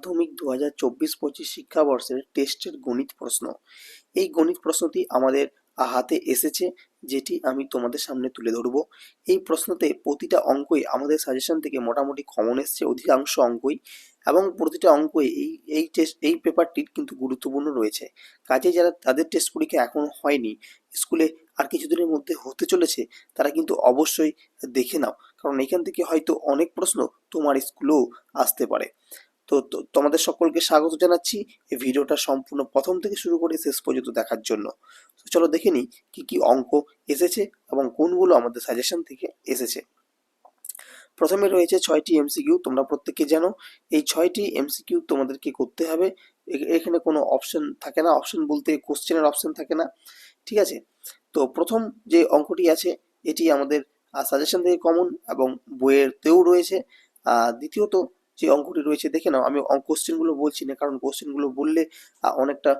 মাধ্যমিক দু হাজার চব্বিশ পঁচিশ শিক্ষাবর্ষের টেস্টের গণিত প্রশ্ন। এই গণিত প্রশ্নটি আমাদের হাতে এসেছে, যেটি আমি তোমাদের সামনে তুলে ধরবো। এই প্রশ্নতে প্রতিটা অঙ্কই আমাদের সাজেশন থেকে মোটামুটি কমন এসছে, অধিকাংশ অঙ্কই, এবং প্রতিটা অঙ্কই এই এই টেস্ট এই পেপারটির কিন্তু গুরুত্বপূর্ণ রয়েছে। কাজে যারা, তাদের টেস্ট পরীক্ষা এখনও হয়নি, স্কুলে আর কিছুদিনের মধ্যে হতে চলেছে, তারা কিন্তু অবশ্যই দেখে নাও। কারণ এখান থেকে হয়তো অনেক প্রশ্ন তোমার স্কুলেও আসতে পারে। তো তোমাদের সকলকে স্বাগত জানাচ্ছি এই ভিডিওটা সম্পূর্ণ প্রথম থেকে শুরু করে শেষ পর্যন্ত দেখার জন্য। তো চলো দেখে নিই কি কি অঙ্ক এসেছে এবং কোনগুলো আমাদের সাজেশন থেকে এসেছে। প্রথমে রয়েছে ছয়টি এমসিকিউ তোমরা প্রত্যেকে জানো। এই ছয়টি এমসিকিউ তোমাদেরকে করতে হবে। এখানে কোনো অপশন থাকে না। অপশন বলতে কোশ্চেনের অপশন থাকে না। ঠিক আছে? তো প্রথম যে অঙ্কটি আছে, এটি আমাদের সাজেশন থেকে কমন এবং বইয়েরতেও রয়েছে। দ্বিতীয়ত যে অঙ্কটি রয়েছে, দেখে নাও। আমি কোশ্চেনগুলো বলছি না, কারণ কোশ্চেনগুলো বললে অনেকটা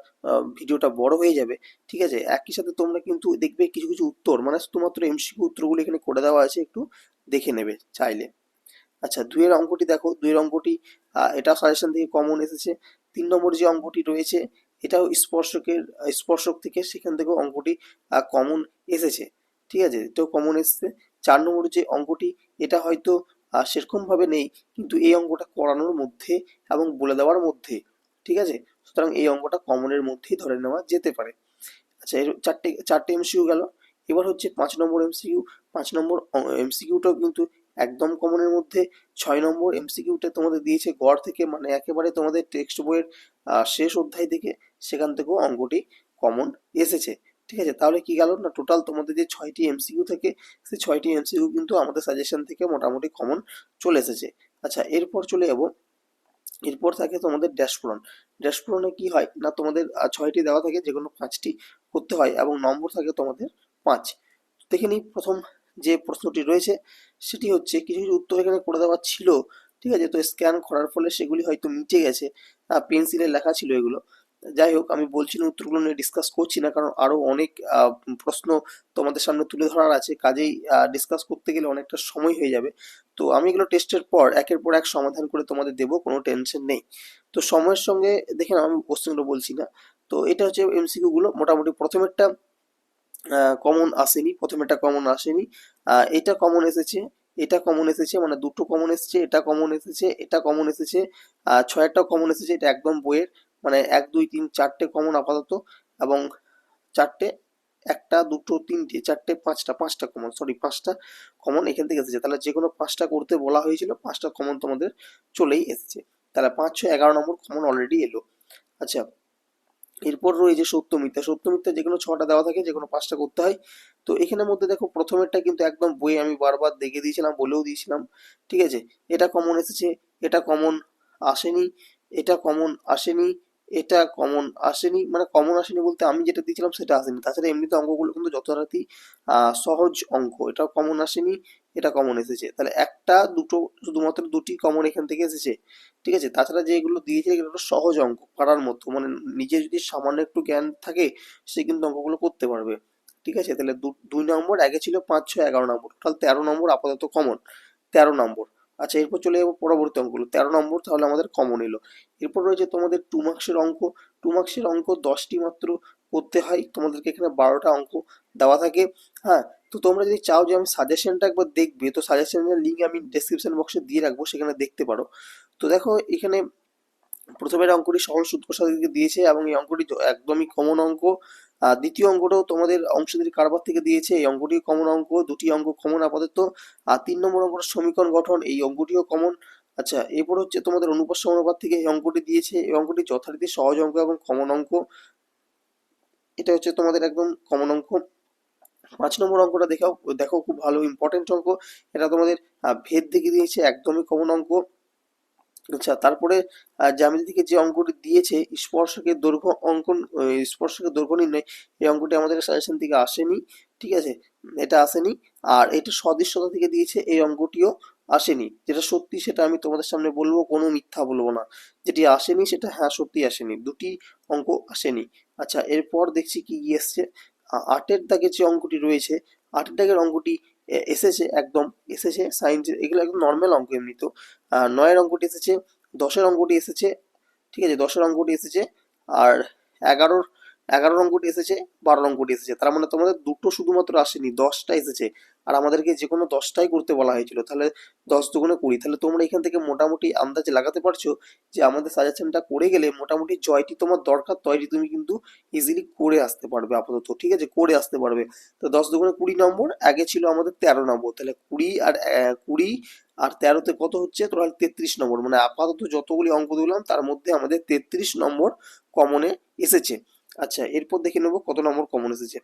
ভিডিওটা বড় হয়ে যাবে। ঠিক আছে? একই সাথে তোমরা কিন্তু দেখবে কিছু কিছু উত্তর। মানে শুধুমাত্র এমসিকিউ উত্তরগুলো এখানে করে দেওয়া আছে, একটু দেখে নেবে চাইলে। আচ্ছা দুইয়ের অঙ্কটি দেখো। দুইয়ের অঙ্কটি এটা সাজেশন থেকে কমন এসেছে। তিন নম্বর যে অঙ্কটি রয়েছে, এটাও স্পর্শকের স্পর্শক থেকে সেখান থেকেও অঙ্কটি কমন এসেছে। ঠিক আছে? এটাও কমন এসেছে। চার নম্বর যে অঙ্কটি, এটা হয়তো সেরকমভাবে নেই। কিন্তু এই অঙ্কটা করানোর মধ্যে এবং বলে দেওয়ার মধ্যে, ঠিক আছে? সুতরাং এই অঙ্কটা কমনের মধ্যেই ধরে নেওয়া যেতে পারে। আচ্ছা এর চারটে চারটে এমসিকিউ গেল। এবার হচ্ছে পাঁচ নম্বর এমসিকিউ পাঁচ নম্বর এমসিকিউটাও কিন্তু একদম কমনের মধ্যে। ছয় নম্বর এমসিকিউটা তোমাদের দিয়েছে গড় থেকে মানে একেবারে তোমাদের টেক্সট বইয়ের শেষ অধ্যায় থেকে, সেখান থেকেও অঙ্কটি কমন এসেছে। ঠিক আছে, তাহলে কি গেল না টোটাল তোমাদের যে ছয়টি এমসিকিউ থেকে, সেই ছয়টি এমসিকিউ কিন্তু আমাদের সাজেশন থেকে মোটামুটি কমন চলে এসেছে। আচ্ছা এরপর চলে যাব। এরপর থাকে তোমাদের ড্যাশপূরণ ড্যাশপূরণে কি হয় না তোমাদের ছয়টি দেওয়া থাকে যে কোনো পাঁচটি করতে হয় এবং নম্বর থাকে তোমাদের পাঁচ। দেখে নিই প্রথম যে প্রশ্নটি রয়েছে, সেটি হচ্ছে কিছু কিছু উত্তর এখানে করে দেওয়া ছিল, ঠিক আছে? তো স্ক্যান করার ফলে সেগুলি হয়তো মিটে গেছে। পেন্সিলে লেখা ছিল এগুলো। যাই হোক আমি বলছি না উত্তরগুলো নিয়ে ডিসকাস করছি না কারণ আরও অনেক প্রশ্ন তোমাদের সামনে তুলে ধরার আছে। কাজেই ডিসকাস করতে গেলে অনেকটা সময় হয়ে যাবে। তো আমি এগুলো টেস্টের পর একের পর এক সমাধান করে তোমাদের দেবো কোনো টেনশন নেই। তো সময়ের সঙ্গে দেখে আমি কোশ্চেনগুলো বলছি না। তো এটা হচ্ছে এমসিকিউ গুলো মোটামুটি প্রথমেরটা কমন আসেনি প্রথমেরটা কমন আসেনি। এটা কমন এসেছে এটা কমন এসেছে মানে দুটো কমন এসেছে এটা কমন এসেছে এটা কমন এসেছে আহ, ছয়টা কমন এসেছে এটা একদম বইয়ের। মানে এক, দুই, তিন, চারটে কমন আপাতত এবং চারটে, একটা, দুটো, তিনটে, চারটে, পাঁচটা পাঁচটা কমন সরি পাঁচটা কমন এখান থেকে এসেছে। তাহলে যে কোনো পাঁচটা করতে বলা হয়েছিল, পাঁচটা কমন তোমাদের চলেই এসেছে। তাহলে পাঁচ, ছয়, এগারো নম্বর কমন অলরেডি এলো। আচ্ছা এরপর রয়েছে সত্য মিথ্যা। সত্য মিথ্যা যে কোনো ছটা দেওয়া থাকে যে কোনো পাঁচটা করতে হয়। তো এখানের মধ্যে দেখো, প্রথমেরটা কিন্তু একদম বইয়ে আমি বারবার দেখে দিয়েছিলাম, বলেও দিয়েছিলাম, ঠিক আছে? এটা কমন এসেছে, এটা কমন আসেনি, এটা কমন আসেনি এটা কমন আসেনি মানে কমন আসেনি বলতে আমি যেটা দিয়েছিলাম সেটা আসেনি। তাছাড়া এমনিতে অঙ্কগুলো কিন্তু যথারীতি সহজ অঙ্ক। এটা কমন আসেনি, এটা কমন এসেছে। তাহলে একটা, দুটো, শুধুমাত্র দুটি কমন এখান থেকে এসেছে, ঠিক আছে? তাছাড়া যেগুলো দিয়েছে এগুলো সহজ অঙ্ক, পারার মতো। মানে নিজে যদি সামান্য একটু জ্ঞান থাকে, সে কিন্তু অঙ্কগুলো করতে পারবে, ঠিক আছে? তাহলে দুই নম্বর, আগে ছিল পাঁচ, ছয়, এগারো নম্বর। টোটাল তেরো নম্বর, আপাতত কমন তেরো নম্বর। আচ্ছা এরপর চলে যাব পরবর্তী অঙ্কগুলো। তেরো নম্বর, তাহলে আমাদের কমন এলো। এরপর রয়েছে তোমাদের টু মার্কসের অঙ্ক। টু মার্কসের অঙ্ক দশটি মাত্র করতে হয়। তোমাদেরকে এখানে বারোটা অঙ্ক দেওয়া থাকে। হ্যাঁ তো তোমরা যদি চাও যে আমি সাজেশনটা একবার দেখবে, তো সাজেশনের লিঙ্ক আমি ডেসক্রিপশন বক্সে দিয়ে রাখব, সেখানে দেখতে পারো। তো দেখো, এখানে প্রথমের অঙ্কটি সরল সূত্র দিয়েছে এবং এই অঙ্কটি একদমই কমন অঙ্ক। দ্বিতীয় অঙ্কটাও তোমাদের অংশধারী কারবার থেকে দিয়েছে। এই অঙ্কটি কমন অঙ্ক দুটি অঙ্ক কমন আপাতত। আর তিন নম্বর অঙ্কটা সমীকরণ গঠন, এই অঙ্কটিও কমন আচ্ছা এরপর হচ্ছে তোমাদের অনুপাত অনুপাত থেকে এই অঙ্কটি দিয়েছে। এই অঙ্কটি যথারীতি সহজ অঙ্ক এবং কমন অঙ্ক এটা হচ্ছে তোমাদের একদম কমন অঙ্ক পাঁচ নম্বর অঙ্কটা দেখাও, দেখো, খুব ভালো ইম্পর্টেন্ট অঙ্ক এটা তোমাদের ভেদ দেখে দিয়েছে, একদমই কমন অঙ্ক আচ্ছা তারপরে জ্যামিতি যে অঙ্কটি দিয়েছে, স্পর্শকের দৈর্ঘ্য অঙ্কন স্পর্শকের দৈর্ঘ্য নির্ণয়, এই অঙ্কটি আমাদের সাজেশন থেকে আসেনি, ঠিক আছে? এটা আসেনি, আর এটা সদৃশ্যতা থেকে দিয়েছে, এই অঙ্কটিও আসেনি। যেটা সত্যি সেটা আমি তোমাদের সামনে বলব, কোনো মিথ্যা বলব না। যেটি আসেনি সেটা হ্যাঁ সত্যি আসেনি, দুটি অঙ্ক আসেনি। আচ্ছা এরপর দেখছি কি এসছে। আটের দাগে যে অঙ্কটি রয়েছে, আটের দাগের অঙ্কটি এসেছে একদম এসেছে সাইন্স এগুলো একদম নর্মাল অঙ্ক এমনি তো। আহ, নয়ের অঙ্কটি এসেছে দশের অঙ্কটি এসেছে ঠিক আছে দশের অঙ্কটি এসেছে আর এগারোর এগারোর অঙ্কটি এসেছে বারোর অঙ্কটি এসেছে। তার মানে তোমাদের দুটো শুধুমাত্র আসেনি, দশটা এসেছে। আর আমাদেরকে যে কোনো দশটাই করতে বলা হয়েছিল, তাহলে দশ দুগুণে কুড়ি। তাহলে তোমরা এখান থেকে মোটামুটি আন্দাজ লাগাতে পারছ যে আমাদের সাজেশনটা করে গেলে মোটামুটি জয়টি তোমার দরকার, তয়টি তুমি কিন্তু ইজিলি করে আসতে পারবে আপাতত, ঠিক আছে? করে আসতে পারবে। তো দশ দুগুণে কুড়ি নম্বর, আগে ছিল আমাদের তেরো নম্বর। তাহলে কুড়ি আর কুড়ি আর তেরোতে কত হচ্ছে? তোরা তেত্রিশ নম্বর। মানে আপাতত যতগুলি অঙ্ক দিলাম, তার মধ্যে আমাদের তেত্রিশ নম্বর কমনে এসেছে। আচ্ছা এরপর দেখে নেব কত নম্বর কমন এসেছে।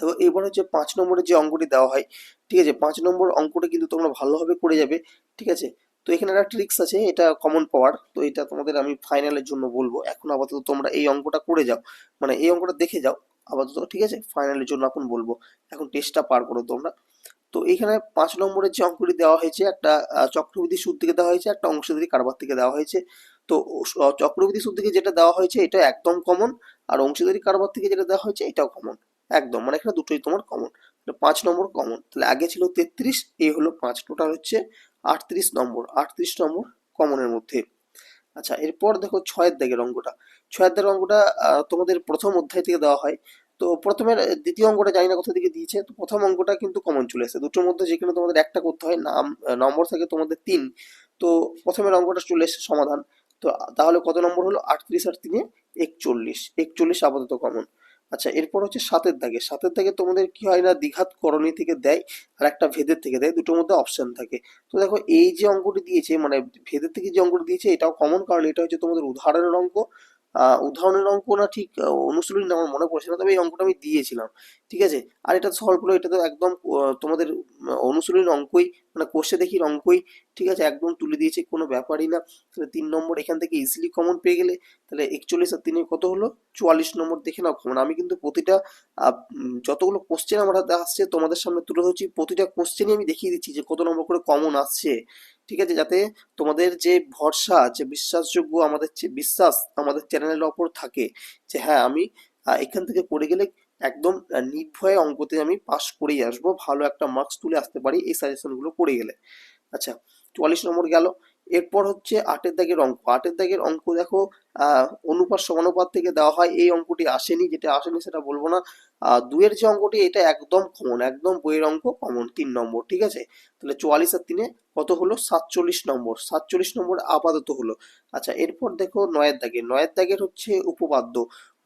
তো এবার হচ্ছে পাঁচ নম্বরের যে অঙ্কটি দেওয়া হয়, ঠিক আছে, পাঁচ নম্বর অঙ্কটা কিন্তু তোমরা ভালোভাবে করে যাবে, ঠিক আছে? তো এখানে একটা ট্রিক্স আছে, এটা কমন পাওয়ার তো এটা তোমাদের আমি ফাইনালের জন্য বলব। এখন আপাতত তোমরা এই অঙ্কটা করে যাও মানে এই অঙ্কটা দেখে যাও, আপাতত, ঠিক আছে? ফাইনালের জন্য এখন বলব, এখন টেস্টটা পার করো তোমরা। তো এখানে পাঁচ নম্বরের যে অঙ্কটি দেওয়া হয়েছে, একটা চক্রবৃদ্ধি সুদ থেকে দেওয়া হয়েছে, একটা অংশ অংশধারী কারবার থেকে দেওয়া হয়েছে। তো চক্রবৃদ্ধি সুদ থেকে যেটা দেওয়া হয়েছে এটা একদম কমন আর অংশীদারি কারবার থেকে যেটা দেওয়া হয়েছে এটাও কমন একদম মানে এখানে দুটোই তোমার কমন পাঁচ নম্বর কমন তাহলে আগে ছিল তেত্রিশ এই হলো পাঁচ টোটাল হচ্ছে আটত্রিশ নম্বর আটত্রিশ নম্বর কমনের মধ্যে। আচ্ছা এরপর দেখো ছয়ের দাগের অঙ্কটা, ছয়ের দাগের অঙ্কটা তোমাদের প্রথম অধ্যায় থেকে দেওয়া হয়, তো প্রথমের দ্বিতীয় অঙ্কটা জানি না কোথা থেকে দিয়েছে, তো প্রথম অঙ্কটা কিন্তু কমন চলে এসেছে, দুটোর মধ্যে যেখানে তোমাদের একটা করতে হয়, নাম, নম্বর থাকে তোমাদের তিন, তো প্রথমের অঙ্কটা চলে এসেছে সমাধান তো তাহলে কত নম্বর হলো? আটত্রিশ আর তিনে একচল্লিশ। একচল্লিশ আপাতত কমন আচ্ছা এরপর হচ্ছে সাতের দাগে। সাতের দাগে তোমাদের কি হয় না, দ্বিঘাত করণী থেকে দেয় আর একটা ভেদের থেকে দেয়। দুটোর মধ্যে অপশন থাকে। তো দেখো, এই যে অঙ্কটি দিয়েছে মানে ভেদের থেকে যে অঙ্কটি দিয়েছে, এটাও কমন কারণ এটা হচ্ছে তোমাদের উদাহরণের অঙ্ক। উদাহরণের অঙ্ক না ঠিক অনুশীলনী আমার মনে পড়ছে না, তবে এই অঙ্কটা আমি দিয়েছিলাম, ঠিক আছে? আর এটা সলভ হলো, এটা তো একদম তোমাদের অনুশীলনীর অঙ্কই মানে কোষে দেখি অঙ্কই, ঠিক আছে? একদম তুলে দিয়েছে, কোনো ব্যাপারই না। তাহলে তিন নম্বর এখান থেকে ইজিলি কমন পেয়ে গেলে, তাহলে একচল্লিশ আর তিনে কত হলো? চুয়াল্লিশ নম্বর দেখে নাও কমন আমি কিন্তু প্রতিটা যতগুলো কোশ্চেন আমার আসছে, তোমাদের সামনে তুলে ধরছি, প্রতিটা কোশ্চেনই আমি দেখিয়ে দিচ্ছি যে কত নম্বর করে কমন আসছে। ঠিক আছে? যাতে তোমাদের যে ভরসা, যে বিশ্বাসযোগ্য আমাদের বিশ্বাস আমাদের চ্যানেলের ওপর থাকে যে হ্যাঁ আমি এখান থেকে করে গেলে একদম নির্ভয়ে অঙ্কতে আমি পাস করেই আসব, ভালো একটা মার্কস তুলে আসতে পারি এই সাজেশনগুলো করে গেলে। আচ্ছা চুয়াল্লিশ নম্বর গেল। এরপর হচ্ছে আটের দাগের অঙ্ক। আটের দাগের অঙ্ক দেখো অনুপাত সমানুপাত থেকে দেওয়া হয়। এই অঙ্কটি আসেনি, যেটা আসেনি সেটা বলব না। দুয়ের যে অঙ্কটি, এটা একদম কমন একদম বইয়ের অঙ্ক কমন তিন নম্বর, ঠিক আছে? তাহলে চুয়াল্লিশ আর তিনে কত হলো? সাতচল্লিশ নম্বর। সাতচল্লিশ নম্বর আপাতত হলো। আচ্ছা এরপর দেখো নয়ের দাগে নয়ের দাগের হচ্ছে উপপাদ্য।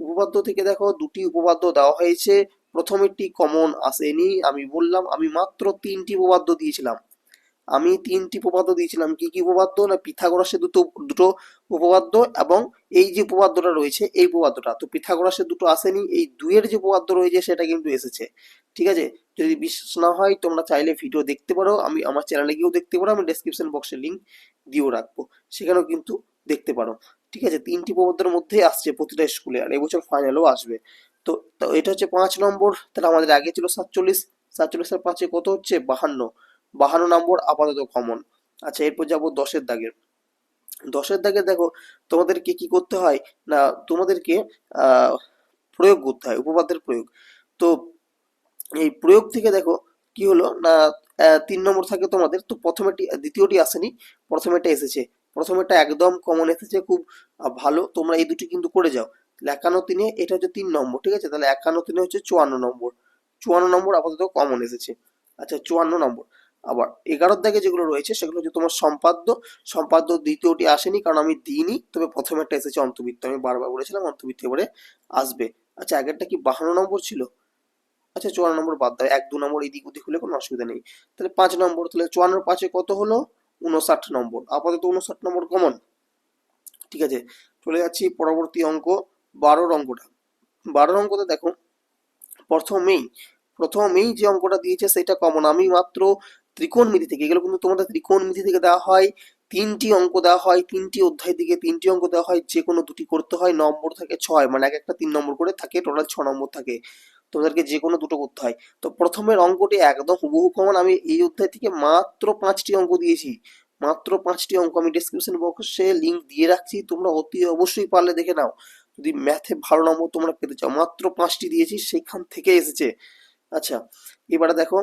উপপাদ্য থেকে দেখো দুটি উপপাদ্য দেওয়া হয়েছে। প্রথমেরটি কমন আসেনি। আমি বললাম, আমি মাত্র তিনটি উপপাদ্য দিয়েছিলাম। আমি তিনটি উপপাদ্য দিয়েছিলাম। কি কি উপপাদ্য? না পিথাগোরাসের দুটো দুটো উপপাদ্য এবং এই যে উপপাদ্যটা রয়েছে, এই উপপাদ্যটা। তো পিথাগোরাসের দুটো আসেনি, এই দুইয়ের যে উপপাদ্য রয়েছে সেটা কিন্তু এসেছে। ঠিক আছে? যদি বিশ্বাস না হয়, তোমরা চাইলে ভিডিও দেখতে পারো। আমি আমার চ্যানেলে গিয়েও দেখতে পারো। আমি ডেসক্রিপশন বক্সে লিঙ্ক দিয়েও রাখব। সেখানেও কিন্তু দেখতে পারো। ঠিক আছে? তিনটি উপপাদ্যের মধ্যেই আসছে প্রতিটা স্কুলে আর এবছর ফাইনালও আসবে। তো তো এটা হচ্ছে পাঁচ নম্বর। তাহলে আমাদের আগে ছিল সাতচল্লিশ। সাতচল্লিশের পাঁচে কত হচ্ছে? বাহান্ন। বাহান্ন নম্বর আপাতত কমন আচ্ছা এরপর যাব দশের দাগের দশের দাগে দেখো, তোমাদেরকে কি করতে হয় না তোমাদেরকে প্রয়োগ করতে হয়, উপপাদ্যের প্রয়োগ। তো এই প্রয়োগ থেকে দেখো, কি হলো না তিন নম্বর থাকে তোমাদের, তো প্রথমেটি, দ্বিতীয়টি আসেনি, প্রথমেটা এসেছে। প্রথমেটা একদম কমন এসেছে, খুব ভালো, তোমরা এই দুটি কিন্তু করে যাও। তাহলে একান্ন তিনে, এটা হচ্ছে তিন নম্বর, ঠিক আছে? তাহলে একান্ন তিনে হচ্ছে চুয়ান্ন নম্বর। চুয়ান্ন নম্বর আপাতত কমন এসেছে। আচ্ছা চুয়ান্ন নম্বর। আবার এগারোর দাগে যেগুলো রয়েছে সেগুলো হচ্ছে তোমার সম্পাদ্য। সম্পাদ্য দ্বিতীয়টি আসেনি কারণ আমি দিইনি। তবে প্রথমেরটা এসেছে অন্তর্বৃত্ত। আমি বারবার বলেছিলাম অন্তর্বৃত্ত এবারে আসবে। আচ্ছা আগেরটা কি বাহান্ন নম্বর ছিল? আচ্ছা চুয়ান্ন নম্বর বাদ দাও। এক দু নম্বর এদিক ওদিক হলে কোনো অসুবিধা নেই। তাহলে পাঁচ নম্বর, তাহলে চুয়ান্নর পাঁচে কত হলো? উনষাট নম্বর। আপাতত উনষাট নম্বর কমন ঠিক আছে? চলে যাচ্ছি পরবর্তী অঙ্ক, বারোর অঙ্কটা। বারোর অঙ্কটা দেখো। প্রথমেই প্রথমেই যে অঙ্কটা দিয়েছে সেটা কমন আমি মাত্র ত্রিকোণমিতি থেকে, এগুলো কিন্তু তোমাদের ত্রিকোণমিতি থেকে দেওয়া হয়, তিনটি অঙ্ক দেওয়া হয়, তিনটি অধ্যায় থেকে তিনটি অঙ্ক দেওয়া হয়, যে কোনো দুটি করতে হয়, নম্বর থাকে ছয় মানে এক একটা তিন নম্বর করে থাকে টোটাল ছ নম্বর থাকে, তোমাদেরকে যে কোনো দুটো করতে হয়। তো প্রথমের অঙ্কটি একদম হুবহু কমন আমি এই অধ্যায় থেকে মাত্র পাঁচটি অঙ্ক দিয়েছি, মাত্র পাঁচটি অঙ্ক আমি ডিসক্রিপশন বক্সে লিঙ্ক দিয়ে রাখছি, তোমরা অতি অবশ্যই পারলে দেখে নাও, যদি ম্যাথে ভালো নম্বর তোমরা পেতে চাও, মাত্র পাঁচটি দিয়েছি, সেখান থেকে এসেছে। আচ্ছা এবারে দেখো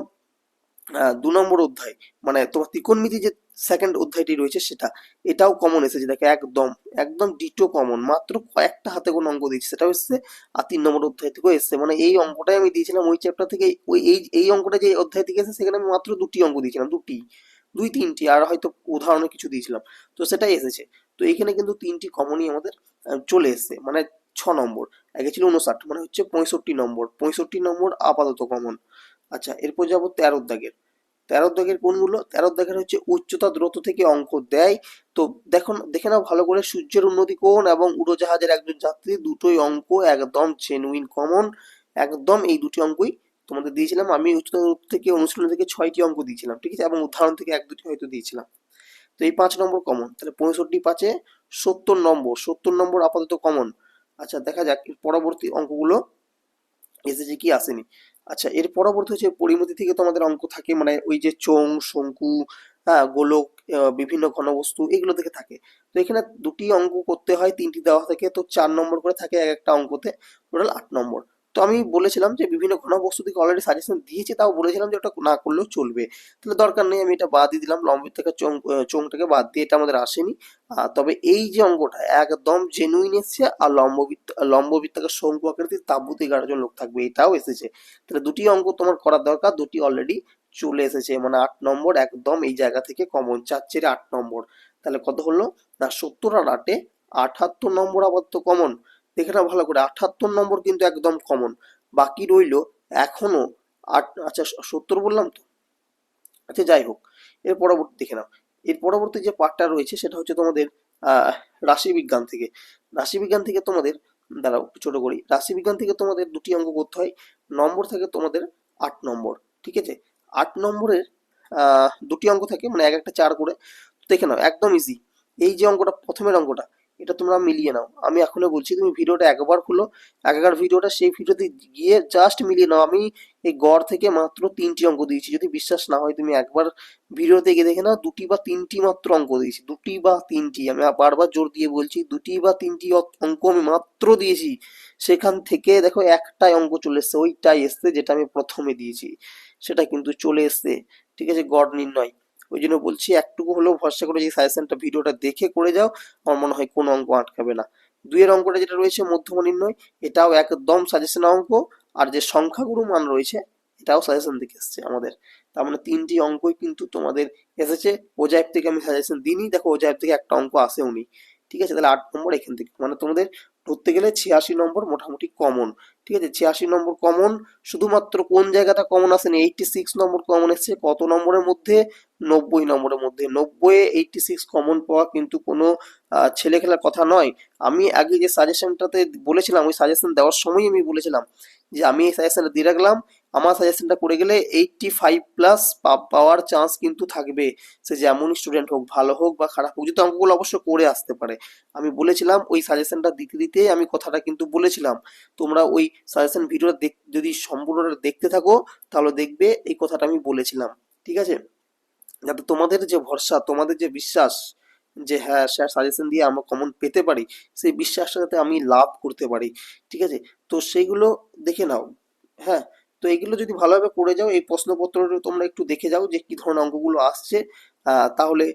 দু নম্বর অধ্যায় মানে তোমার ত্রিকোণমিতি যে সেকেন্ড অধ্যায়টি রয়েছে সেটা, এটাও কমন এসেছে। দেখো, একদম একদম ডিটো কমন মাত্র কয়েকটা হাতে কোনো অঙ্ক দিয়েছে, সেটাও এসছে, আর তিন নম্বর অধ্যায় থেকেও এসছে। মানে এই অঙ্কটাই আমি দিয়েছিলাম ওই চ্যাপ্টার থেকে, ওই এই এই অঙ্কটা যে অধ্যায় থেকে এসেছে, সেখানে আমি মাত্র দুটি অঙ্ক দিয়েছিলাম, দুটি, দুই, তিনটি, আর হয়তো উদাহরণে কিছু দিয়েছিলাম। তো সেটাই এসেছে। তো এখানে কিন্তু তিনটি কমনই আমাদের চলে এসছে মানে ছ নম্বর, আগে ছিল উনষাট মানে হচ্ছে পঁয়ষট্টি নম্বর পঁয়ষট্টি নম্বর আপাতত কমন আচ্ছা এরপর যাব তেরো দাগের তেরো দাগের কোনগুলো তেরো দাগের হচ্ছে উচ্চতা দ্রুত থেকে অঙ্ক দেয়। তো দেখুন, দেখে নাও ভালো করে সূর্যের উন্নতি কোণ এবং উড়োজাহাজের একজন যাত্রী দুটোই অঙ্ক একদম জেনুইন কমন একদম এই দুটি অঙ্কই তোমাদের দিয়েছিলাম। আমি উচ্চতা দূরত্ব থেকে অনুশীলন থেকে ছয়টি অঙ্ক দিয়েছিলাম, ঠিক আছে? এবং উদাহরণ থেকে এক, দুটি হয়তো দিয়েছিলাম। তো এই পাঁচ নম্বর কমন তাহলে পঁয়ষট্টি পাঁচে সত্তর নম্বর সত্তর নম্বর আপাতত কমন আচ্ছা দেখা যাক পরবর্তী অঙ্কগুলো এসেছে কি আসেনি। আচ্ছা এর পরবর্তী হচ্ছে পরিমিতি থেকে তোমাদের অঙ্ক থাকে মানে ওই যে চোং শঙ্কু হ্যাঁ গোলক বিভিন্ন ঘনবস্তু, এগুলো থেকে থাকে। তো এখানে দুটি অঙ্ক করতে হয়, তিনটি দেওয়া থাকে, তো চার নম্বর করে থাকে এক একটা অঙ্কতে, টোটাল আট নম্বর। তো আমি বলেছিলাম যে বিভিন্ন ঘনবস্তু থেকে অলরেডি সাজেশন দিয়েছি, তাও বলেছিলাম যে ওটা না করলেও চলবে। তাহলে দরকার নেই, আমি এটা বাদই দিলাম লম্বের থেকে চোং চোংটাকে বাদ দিয়ে এটা আমাদের আসেনি। তবে এই যে অঙ্কটা একদম জেনুইন এসছে, আর লম্ববৃত্ত লম্ববৃত্তাকে শঙ্কু আকৃতির তাপবতী গাঢ়জন লোক থাকবে, এটাও এসেছে। তাহলে দুটি অঙ্ক তোমার করার দরকার, দুটি অলরেডি চলে এসেছে মানে আট নম্বর একদম এই জায়গা থেকে কমন চেরে আট নম্বর। তাহলে কত হলো? না, সত্তর আর আটে আঠাত্তর নম্বর আবার তো কমন দেখে নাও ভালো করে। আঠাত্তর নম্বর কিন্তু একদম কমন বাকি রইল এখনও আট আচ্ছা সত্তর বললাম তো? আচ্ছা যাই হোক, এর পরবর্তী দেখে নাও। এর পরবর্তী যে পার্টটা রয়েছে সেটা হচ্ছে তোমাদের রাশিবিজ্ঞান থেকে। রাশিবিজ্ঞান থেকে তোমাদের, দাঁড়াও ছোট করি। রাশিবিজ্ঞান থেকে তোমাদের দুটি অঙ্ক করতে হয়। নম্বর থাকে তোমাদের আট নম্বর, ঠিক আছে? আট নম্বরের দুটি অঙ্ক থাকে মানে এক একটা চার করে। দেখে নাও, একদম ইজি এই যে অঙ্কটা, প্রথমের অঙ্কটা এটা তোমরা মিলিয়ে নাও। আমি এখনও বলছি, তুমি ভিডিওটা একবার খুলো, আগেকার ভিডিওটা সেই ভিডিওতে গিয়ে জাস্ট মিলিয়ে নাও। আমি এই গড় থেকে মাত্র তিনটি অঙ্ক দিয়েছি। যদি বিশ্বাস না হয়, তুমি একবার ভিডিওতে গিয়ে দেখে নাও, দুটি বা তিনটি মাত্র অঙ্ক দিয়েছি। দুটি বা তিনটি, আমি বারবার জোর দিয়ে বলছি, দুটি বা তিনটি অঙ্ক আমি মাত্র দিয়েছি। সেখান থেকে দেখো একটাই অঙ্ক চলে এসছে, ওইটাই এসছে যেটা আমি প্রথমে দিয়েছি। সেটা কিন্তু চলে এসছে, ঠিক আছে? গড় নির্ণয়। ওই জন্য বলছি, একটুকু হলেও ভরসা করে যে সাজেশনটা ভিডিওটা দেখে করে যাও, আমার মনে হয় কোনো অঙ্ক আটকাবে না। দুইয়ের অঙ্কটা যেটা রয়েছে মধ্যম নির্ণয় এটাও একদম সাজেশন অঙ্ক, আর যে সংখ্যাগুরু মান রয়েছে, এটাও সাজেশন থেকে এসছে আমাদের। তার মানে তিনটি অঙ্কই কিন্তু তোমাদের এসেছে। ওজাইব থেকে আমি সাজেশন দিইনি, দেখো ওজাইব থেকে একটা অঙ্ক আসে উনি ঠিক আছে, তাহলে আট নম্বর এখান থেকে। মানে তোমাদের ধরতে গেলে ছিয়াশি নম্বর মোটামুটি কমন ঠিক আছে? ছিয়াশি নম্বর কমন শুধুমাত্র কোন জায়গাটা কমন আসেনি এইটটি সিক্স নম্বর কমন এসছে, কত নম্বরের মধ্যে? নব্বই নম্বরের মধ্যে। নব্বই এইটটি সিক্স কমন পাওয়া কিন্তু কোনো ছেলে খেলার কথা নয়। আমি আগে যে সাজেশনটাতে বলেছিলাম, ওই সাজেশন দেওয়ার সময় আমি বলেছিলাম যে, আমি এই সাজেশনটা দিয়ে রাখলাম। আমার সাজেশনটা করে গেলে এইটটি ফাইভ প্লাস পাওয়ার চান্স কিন্তু থাকবে। সে যেমনই স্টুডেন্ট হোক, ভালো হোক বা খারাপ হোক যদি অঙ্কগুলো অবশ্য করে আসতে পারে। আমি বলেছিলাম, ওই সাজেশনটা দিতে দিতে আমি কথাটা কিন্তু বলেছিলাম। তোমরা ওই সাজেশন ভিডিওটা যদি সম্পূর্ণটা দেখতে থাকো, তাহলে দেখবে এই কথাটা আমি বলেছিলাম। ঠিক আছে? যাতে তোমাদের যে ভরসা, তোমাদের যে বিশ্বাস যে হ্যাঁ স্যার সাজেশন দিয়ে আমরা কমন পেতে পারি, সেই বিশ্বাসটা যাতে আমি লাভ করতে পারি। ঠিক আছে? তো সেইগুলো দেখে নাও। হ্যাঁ? তো এগুলো যদি ভালোভাবে করে যাও, এই প্রশ্নপত্রটা তোমরা একটু দেখে যাও যে কি ধরনের অঙ্কগুলো আসছে। তাহলে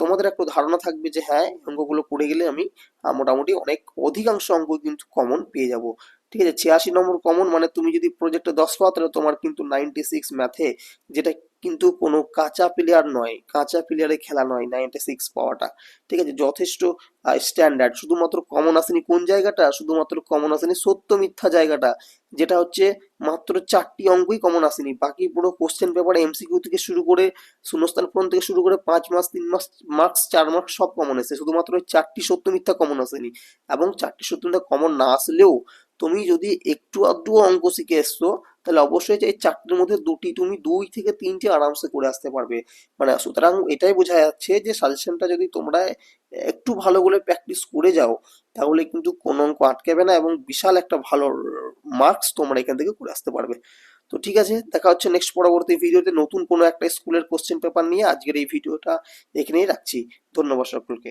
তোমাদের একটু ধারণা থাকবে যে হ্যাঁ অঙ্কগুলো করে গেলে আমি মোটামুটি অনেক অধিকাংশ অঙ্ক কিন্তু কমন পেয়ে যাব। ঠিক আছে, ছিয়াশি নম্বর কমন মানে তুমি যদি প্রজেক্টে দশ পাও, তাহলে তোমার কিন্তু নাইনটি সিক্স ম্যাথে যেটা কিন্তু কোনো কাঁচা প্লেয়ার নয়, কাঁচা প্লেয়ারে খেলা নয় নাইনটি সিক্স পাওয়াটা। ঠিক আছে, যথেষ্ট স্ট্যান্ডার্ড শুধুমাত্র কমন আসেনি কোন জায়গাটা? শুধুমাত্র কমন আসেনি সত্য মিথ্যা জায়গাটা, যেটা হচ্ছে মাত্র চারটি অঙ্কই কমন আসেনি। বাকি পুরো কোশ্চেন পেপার এমসিকিউ থেকে শুরু করে শূন্যস্থান পূরণ থেকে শুরু করে পাঁচ মাস তিন মাস মার্কস চার মার্কস সব কমন এসেছে। শুধুমাত্র ওই চারটি সত্য মিথ্যা কমন আসেনি। এবং চারটি সত্য মিথ্যা কমন না আসলেও তুমি যদি একটু আধটু অঙ্ক শিখে এসছো, তাহলে অবশ্যই এই চারটির মধ্যে দুটি তুমি দুই থেকে তিনটি আরামসে করে আসতে পারবে। মানে সুতরাং এটাই বোঝা যাচ্ছে যে সাজেশনটা যদি তোমরা একটু ভালো করে প্র্যাকটিস করে যাও, তাহলে কিন্তু কোনো অঙ্ক আটকাবে না এবং বিশাল একটা ভালো মার্কস তোমরা এখান থেকে করে আসতে পারবে। তো ঠিক আছে, দেখা হচ্ছে নেক্সট পরবর্তী ভিডিওতে নতুন কোনো একটা স্কুলের কোশ্চেন পেপার নিয়ে। আজকের এই ভিডিওটা এখানেই রাখছি। ধন্যবাদ সকলকে।